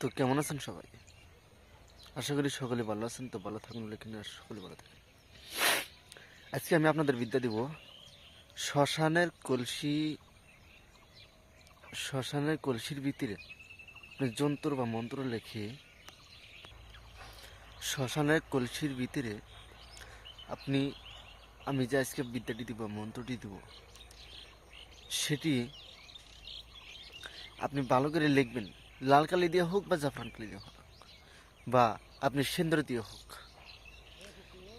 তো কেমন আছেন সবাই? আশা করি সকলে ভালো আছেন, তো ভালো থাকুন আর সকলে ভালো থাকেন। আজকে আমি আপনাদের বিদ্যা দিব, শ্মশানের কলসি, শ্মশানের কলসির ভিতরে যন্ত্র বা মন্ত্র লেখে শ্মশানের কলসির ভিতরে আপনি, আমি যে আজকে বিদ্যাটি দিব, মন্ত্রটি দিব, সেটি আপনি ভালো করে লিখবেন। লাল কালি দিয়ে হোক বা জাফরান কালি দিয়ে হোক, বা আপনি সেন্দ্র দিয়ে হোক,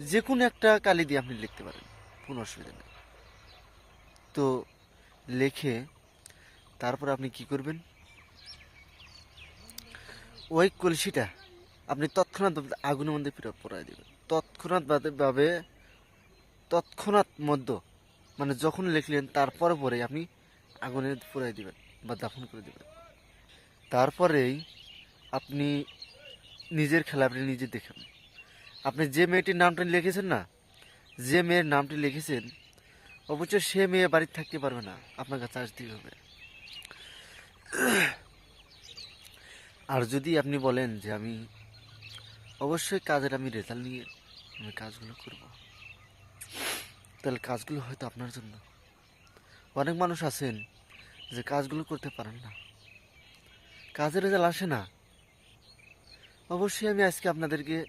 যে কোনো একটা কালি দিয়ে আপনি লিখতে পারেন, কোনো অসুবিধা নেই। তো লেখে তারপর আপনি কি করবেন? ওই কলসিটা আপনি তৎক্ষণাৎ আগুনের মধ্যে ফিরে পড়াই দেবেন। তৎক্ষণাৎ ভাবে- ভাবে তৎক্ষণাৎ মধ্য মানে যখন লিখলেন তারপর পরে আপনি আগুনে পুরাই দিবেন বা দাফন করে দিবেন। তারপরেই আপনি নিজের খেলা আপনি নিজে দেখেন। আপনি যে মেয়েটির নামটা লিখেছেন না, যে মেয়ের নামটি লিখেছেন, অবশ্যই সে মেয়ে বাড়িতে থাকতে পারবে না। আপনার কাছে আসতেই হবে। আর যদি আপনি বলেন যে আমি অবশ্যই কাজের আমি রেজাল্ট নিয়ে আমি কাজগুলো করব, তাহলে কাজগুলো হয়তো আপনার জন্য। অনেক মানুষ আছেন যে কাজগুলো করতে পারেন না। কাজের রেজাল্ট আসে না। অবশ্যই আমি আজকে আপনাদেরকে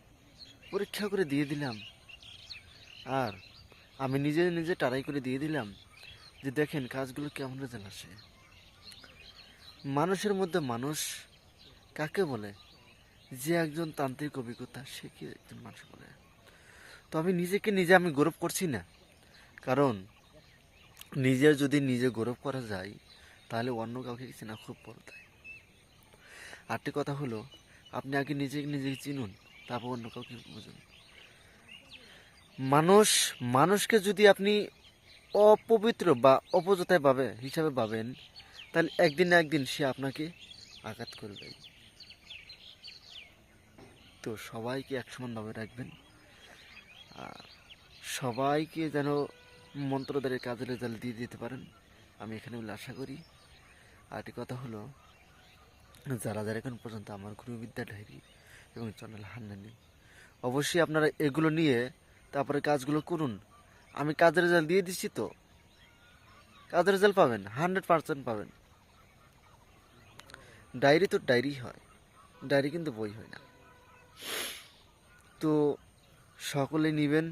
পরীক্ষা করে দিয়ে দিলাম। আর আমি নিজে নিজে টারাই করে দিয়ে দিলাম যে দেখেন কাজগুলো কেমন রেজাল্ট আসে। মানুষের মধ্যে মানুষ কাকে বলে? যে একজন তান্ত্রিক অভিজ্ঞতা, সে কি একজন মানুষ বলে? তো আমি নিজেকে নিজে আমি গৌরব করছি না। কারণ নিজে যদি নিজে গৌরব করা যায়, তাহলে অন্য কাউকে কিছু না খুব বড় দেয়। আরেকটি কথা হলো, আপনি আগে নিজে নিজেকে চিনুন, তারপর অন্য কাউকে বুঝুন। মানুষ, মানুষকে যদি আপনি অপবিত্র বা অপযতায় ভাবে, হিসাবে ভাবেন, তাহলে একদিন না একদিন সে আপনাকে আঘাত করবে। তো সবাইকে এক সমানভাবে রাখবেন। আর সবাইকে যেন মন্ত্র দ্বারা কাজের রেজাল্ট দিয়ে দিতে পারেন, আমি এখানে আশা করি। আরেকটি কথা হলো যারা যারা এখন পর্যন্ত আমার গুরুবিদ্যা ডায়েরি এবং চ্যানেল হান্নানি অবশ্যই আপনারা এগুলো নিয়ে তারপরে কাজগুলো করুন। আমি কাজের রেজাল্ট দিয়ে দিচ্ছি তো। কাজের রেজাল্ট পাবেন হান্ড্রেড পার্সেন্ট পাবেন। ডায়েরি তো ডায়েরি হয় ডায়েরি কিন্তু বই হয় না। তো সকলে নেবেন,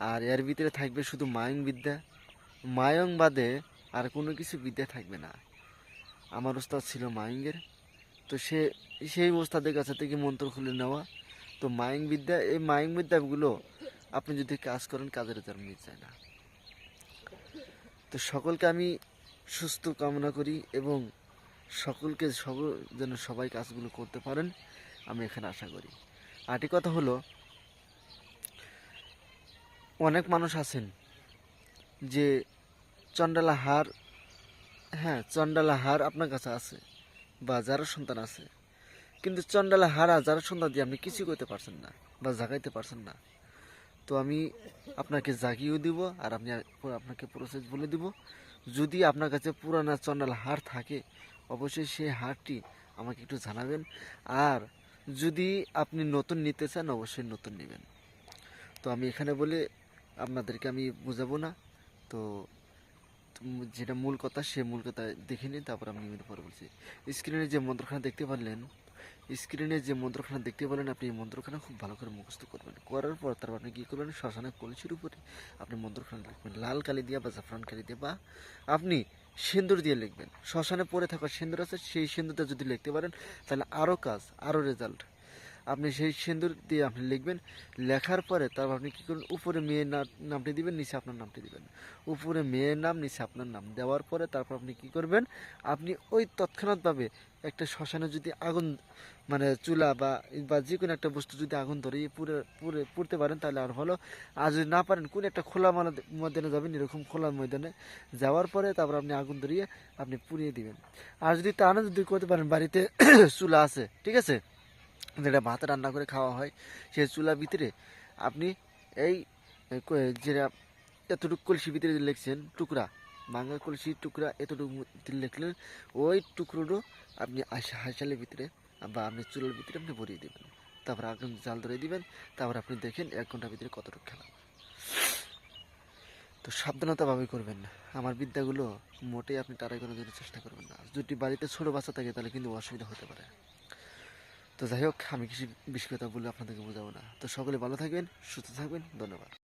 আর এর ভিতরে থাকবে শুধু মায়ং বিদ্যা। মায়ং বাদে আর কোনো কিছু বিদ্যা থাকবে না। আমার ওস্তাদ ছিল মায়ঙ্গের তো সে, সেই ওস্তাদের কাছে থেকে মন্ত্র খুলে নেওয়া। তো মায়ং বিদ্যা, এই মায়ং বিদ্যাগুলো আপনি যদি কাজ করেন, কাজের মিল যায় না। তো সকলকে আমি সুস্থ কামনা করি এবং সকলকে সকল যেন সবাই কাজগুলো করতে পারেন, আমি এখানে আশা করি। আরেকটি কথা হলো, অনেক মানুষ আছেন যে চন্ডালা হার হ্যাঁ চন্ডালা হার আপনার কাছে আছে। বা যারা সন্তান আছে। কিন্তু চন্ডালা হারা যারা সন্তান দিয়ে আপনি কিছু করতে পারছেন না বা জাগাইতে পারছেন না। তো আমি আপনাকে জাগিয়েও দিব আর আপনি আপনাকে প্রসেস বলে দিব। যদি আপনার কাছে পুরানা চন্ডাল হার থাকে, অবশ্যই সেই হারটি আমাকে একটু জানাবেন। আর যদি আপনি নতুন নিতে চান, অবশ্যই নতুন নেবেন। তো আমি এখানে বলে আপনাদেরকে আমি বুঝাবো না। তো যেটা মূল কথা, সে মূল কথা দেখে নিন, তারপর আমি এর পরে বলছি। স্ক্রিনে যে মন্ত্রখানা দেখতে পারলেন, স্ক্রিনে যে মন্ত্রখানা দেখতে পেলেন আপনি এই মন্ত্রখানা খুব ভালো করে মুখস্থ করবেন। করার পর তারপর আপনি কী করবেন? শ্মশানের কলসির উপরে আপনি মন্ত্রখানা লিখবেন। লাল কালি দিয়ে বা জাফরান কালি দিয়ে বা আপনি সিন্দুর দিয়ে লিখবেন। শ্মশানে পড়ে থাকা সিন্দুর আছে, সেই সিন্দুরটা যদি লিখতে পারেন, তাহলে আরও কাজ আরও রেজাল্ট আপনি সেই সিন্দুর দিয়ে আপনি লিখবেন। লেখার পরে তারপর আপনি কী করবেন? উপরে মেয়ের নামটি দিবেন, নিচে আপনার নামটি দিবেন। উপরে মেয়ের নাম, নিচে আপনার নাম দেওয়ার পরে তারপর আপনি কি করবেন? আপনি ওই তৎক্ষণাৎভাবে একটা শ্মশানে যদি আগুন মানে চুলা বা বা যে কোনো একটা বস্তু যদি আগুন ধরে পুরে পুরে পুড়তে পারেন, তাহলে আর ভালো আর যদি না পারেন, কোন একটা খোলা ময়দানে যাবেন, এরকম খোলা ময়দানে যাওয়ার পরে তারপর আপনি আগুন ধরিয়ে আপনি পুড়িয়ে দিবেন। আর যদি তা না, যদি করতে পারেন, বাড়িতে চুলা আছে, ঠিক আছে? যেটা ভাত রান্না করে খাওয়া হয়, সেই চুলা ভিতরে আপনি এই যেটা এতটুকু কলসি ভিতরে লিখছেন, টুকরা ভাঙা কলসির টুকরা এতটুকু লিখলেন, ওই টুকরোটা আপনি হাসালের ভিতরে বা আপনি চুলার ভিতরে আপনি ভরিয়ে দেবেন। তারপর আগুন জাল ধরে দিবেন, তারপর আপনি দেখেন এক ঘণ্টার ভিতরে কতটুকু খেলা তো সাবধানতাভাবে করবেন না। আমার বিদ্যাগুলো মোটেই আপনি টারাই করার জন্য চেষ্টা করবেন না। যদি বাড়িতে ছোটো বাচ্চা থাকে তাহলে কিন্তু অসুবিধা হতে পারে। তো যাই হোক, আমি কিছু বেশি কথা বলে আপনাদেরকে বোঝাবো না। তো সকলে ভালো থাকবেন, সুস্থ থাকবেন, ধন্যবাদ।